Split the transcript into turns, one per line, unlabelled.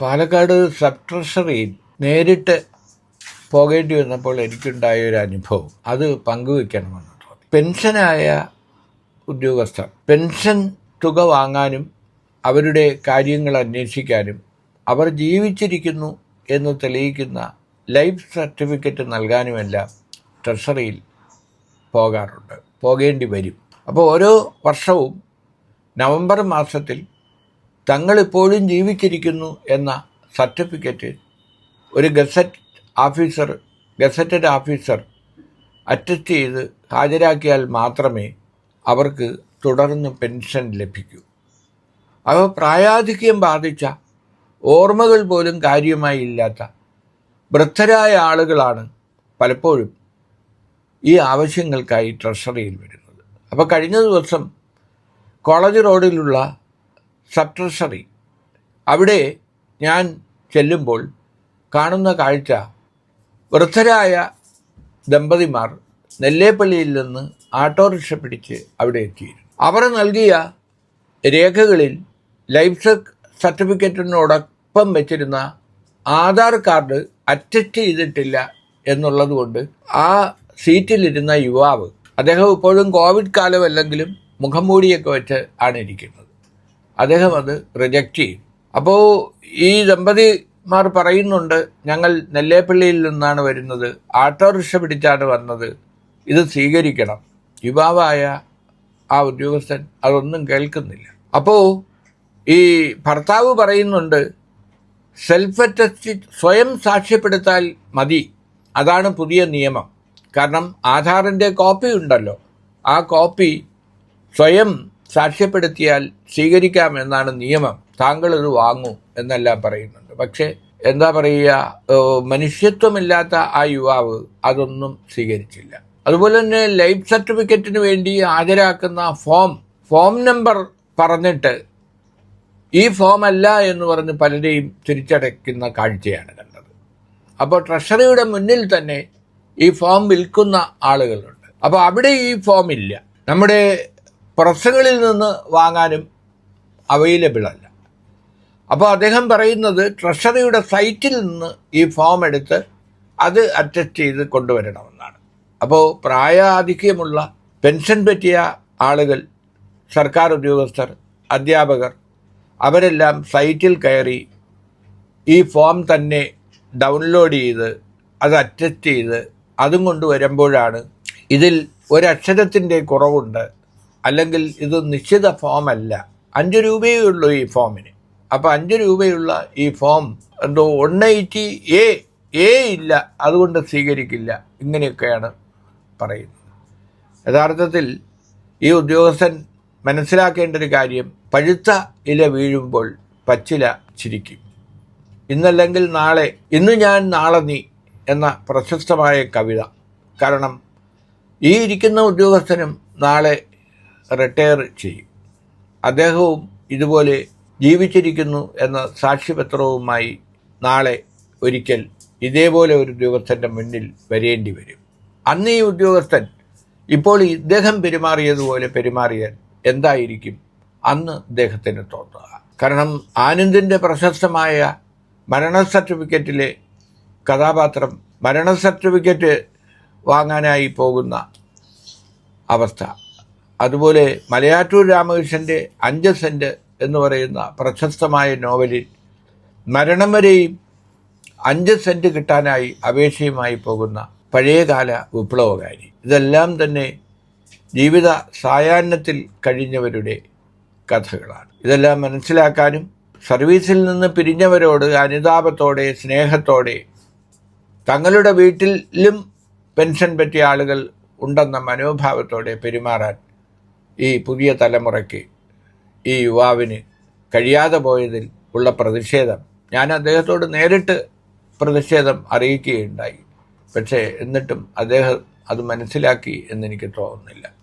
Palakkad sub ട്രഷറിയിൽ നേരിട്ട് പോകേണ്ടി വന്നപ്പോൾ എനിക്കുണ്ടായ ഒരു അനുഭവം. അത് പങ്കുവെക്കണമെന്ന് പെൻഷനായ ഉദ്യോഗസ്ഥർ പെൻഷൻ തുക വാങ്ങാനും അവരുടെ കാര്യങ്ങൾ അന്വേഷിക്കാനും അവർ ജീവിച്ചിരിക്കുന്നു എന്ന് തെളിയിക്കുന്ന ലൈഫ് സർട്ടിഫിക്കറ്റ് നൽകാനുമെല്ലാം ട്രഷറിയിൽ പോകാറുണ്ട്. പോകേണ്ടി വരും. അപ്പോൾ ഓരോ വർഷവും നവംബർ മാസത്തിൽ തങ്ങളിപ്പോഴും ജീവിച്ചിരിക്കുന്നു എന്ന സർട്ടിഫിക്കറ്റ് ഒരു gazette officer gazetted officer attest ചെയ്ത് ഹാജരാക്കിയാൽ മാത്രമേ അവർക്ക് തുടർന്ന് പെൻഷൻ ലഭിക്കൂ. അവ പ്രായാധിക്യം ബാധിച്ച ഓർമ്മകൾ പോലും കാര്യമായി ഇല്ലാത്ത വൃദ്ധരായ ആളുകളാണ് പലപ്പോഴും ഈ ആവശ്യങ്ങൾക്കായി ട്രഷറിയിൽ വരുന്നത്. അപ്പോൾ കഴിഞ്ഞ ദിവസം കോളേജ് റോഡിലുള്ള സബ് ട്രഷറി അവിടെ ഞാൻ ചെല്ലുമ്പോൾ കാണുന്ന കാഴ്ച വൃദ്ധരായ ദമ്പതിമാർ നെല്ലേപ്പള്ളിയിൽ നിന്ന് ആട്ടോറിക്ഷ പിടിച്ച് അവിടെ എത്തിയിരുന്നു. അവർ നൽകിയ രേഖകളിൽ ലൈഫ് സർട്ടിഫിക്കറ്റിനോടൊപ്പം വെച്ചിരുന്ന ആധാർ കാർഡ് അറ്റസ്റ്റ് ചെയ്തിട്ടില്ല എന്നുള്ളതുകൊണ്ട് ആ സീറ്റിലിരുന്ന യുവാവ് അദ്ദേഹം ഇപ്പോഴും കോവിഡ് കാലമല്ലെങ്കിലും മുഖംമൂടിയൊക്കെ വെച്ച് ആണ് ഇരിക്കുന്നത് അദ്ദേഹം അത് റിജക്റ്റ് ചെയ്യും. അപ്പോൾ ഈ ദമ്പതിമാർ പറയുന്നുണ്ട് ഞങ്ങൾ നെല്ലേപ്പള്ളിയിൽ നിന്നാണ് വരുന്നത് ആട്ടോറിക്ഷ പിടിച്ചാണ് വന്നത് ഇത് സ്വീകരിക്കണം. യുവാവായ ആ ഉദ്യോഗസ്ഥൻ അതൊന്നും കേൾക്കുന്നില്ല. അപ്പോൾ ഈ ഭർത്താവ് പറയുന്നുണ്ട് സെൽഫ് അറ്റസ്റ്റ് സ്വയം സാക്ഷ്യപ്പെടുത്താൽ മതി. അതാണ് പുതിയ നിയമം. കാരണം ആധാറിന്റെ കോപ്പി ഉണ്ടല്ലോ. ആ കോപ്പി സ്വയം സാക്ഷ്യപ്പെടുത്തിയാൽ സ്വീകരിക്കാമെന്നാണ് നിയമം. താങ്കൾ ഇത് വാങ്ങൂ എന്നെല്ലാം പറയുന്നുണ്ട്. പക്ഷേ എന്താ പറയുക മനുഷ്യത്വമില്ലാത്ത ആ യുവാവ് അതൊന്നും സ്വീകരിച്ചില്ല. അതുപോലെ തന്നെ ലൈഫ് സർട്ടിഫിക്കറ്റിന് വേണ്ടി ഹാജരാക്കുന്ന ഫോം ഫോം നമ്പർ പറഞ്ഞിട്ട് ഈ ഫോം അല്ല എന്ന് പറഞ്ഞ് പലരെയും തിരിച്ചടയ്ക്കുന്ന കാഴ്ചയാണ് കണ്ടത്. അപ്പോൾ ട്രഷറിയുടെ മുന്നിൽ തന്നെ ഈ ഫോം വിൽക്കുന്ന ആളുകളുണ്ട്. അപ്പോൾ അവിടെ ഈ ഫോം ഇല്ല. നമ്മുടെ പ്രസ്സുകളിൽ നിന്ന് വാങ്ങാനും അവൈലബിൾ അല്ല. അപ്പോൾ അദ്ദേഹം പറയുന്നത് ട്രഷറിയുടെ സൈറ്റിൽ നിന്ന് ഈ ഫോം എടുത്ത് അത് അറ്റസ്റ്റ് ചെയ്ത് കൊണ്ടുവരണമെന്നാണ്. അപ്പോൾ പ്രായാധിക്യമുള്ള പെൻഷൻ പറ്റിയ ആളുകൾ സർക്കാർ ഉദ്യോഗസ്ഥർ അധ്യാപകർ അവരെല്ലാം സൈറ്റിൽ കയറി ഈ ഫോം തന്നെ ഡൗൺലോഡ് ചെയ്ത് അത് അറ്റസ്റ്റ് ചെയ്ത് അതും കൊണ്ട് വരുമ്പോഴാണ് ഇതിൽ ഒരക്ഷരത്തിന്റെ കുറവുണ്ട് അല്ലെങ്കിൽ ഇത് നിശ്ചിത ഫോം അല്ല. അഞ്ച് രൂപയേ ഉള്ളൂ ഈ ഫോമിന് അപ്പോൾ അഞ്ച് രൂപയുള്ള ഈ ഫോം എന്തോ വൺ എയ്റ്റി എ എ ഇല്ല. അതുകൊണ്ട് സ്വീകരിക്കില്ല. ഇങ്ങനെയൊക്കെയാണ് പറയുന്നത്. യഥാർത്ഥത്തിൽ ഈ ഉദ്യോഗസ്ഥൻ മനസ്സിലാക്കേണ്ട ഒരു കാര്യം പഴുത്ത ഇല വീഴുമ്പോൾ പച്ചില ചിരിക്കും. ഇന്നല്ലെങ്കിൽ നാളെ ഇന്ന് ഞാൻ നാളെ നീ എന്ന പ്രശസ്തമായ കവിത. കാരണം ഈ ഇരിക്കുന്ന ഉദ്യോഗസ്ഥനും നാളെ റിട്ടയർ ചെയ്യും. അദ്ദേഹവും ഇതുപോലെ ജീവിച്ചിരിക്കുന്നു എന്ന സാക്ഷ്യപത്രവുമായി നാളെ ഒരിക്കൽ ഇതേപോലെ ഒരു ഉദ്യോഗസ്ഥന്റെ മുന്നിൽ വരേണ്ടി വരും. അന്ന് ഈ ഉദ്യോഗസ്ഥൻ ഇപ്പോൾ ഇദ്ദേഹം പെരുമാറിയതുപോലെ പെരുമാറിയാൽ എന്തായിരിക്കും? അന്ന് ഇദ്ദേഹത്തിന് തോന്നുക. കാരണം ആനന്ദിന്റെ പ്രശസ്തമായ മരണ സർട്ടിഫിക്കറ്റിലെ കഥാപാത്രം മരണ സർട്ടിഫിക്കറ്റ് വാങ്ങാനായി പോകുന്ന അവസ്ഥ. അതുപോലെ മലയാറ്റൂർ രാമകൃഷ്ണന്റെ അഞ്ച് സെന്റ് എന്ന് പറയുന്ന പ്രശസ്തമായ നോവലിൽ മരണം വരെയും അഞ്ച് സെന്റ് കിട്ടാനായി അപേക്ഷയുമായി പോകുന്ന പഴയകാല വിപ്ലവകാരി. ഇതെല്ലാം തന്നെ ജീവിത സായാഹ്നത്തിൽ കഴിഞ്ഞവരുടെ കഥകളാണ്. ഇതെല്ലാം മനസ്സിലാക്കാനും സർവീസിൽ നിന്ന് പിരിഞ്ഞവരോട് അനുതാപത്തോടെ സ്നേഹത്തോടെ തങ്ങളുടെ വീട്ടിലും പെൻഷൻ പറ്റിയ ആളുകൾ ഉണ്ടെന്ന മനോഭാവത്തോടെ പെരുമാറാൻ ഈ പുതിയ തലമുറയ്ക്ക് ഈ യുവാവിന് കഴിയാതെ പോയതിൽ ഉള്ള പ്രതിഷേധം. ഞാൻ അദ്ദേഹത്തോട് നേരിട്ട് പ്രതിഷേധം അറിയിക്കുകയുണ്ടായി. പക്ഷേ എന്നിട്ടും അദ്ദേഹം അത് മനസ്സിലാക്കി എന്നെനിക്ക് തോന്നുന്നില്ല.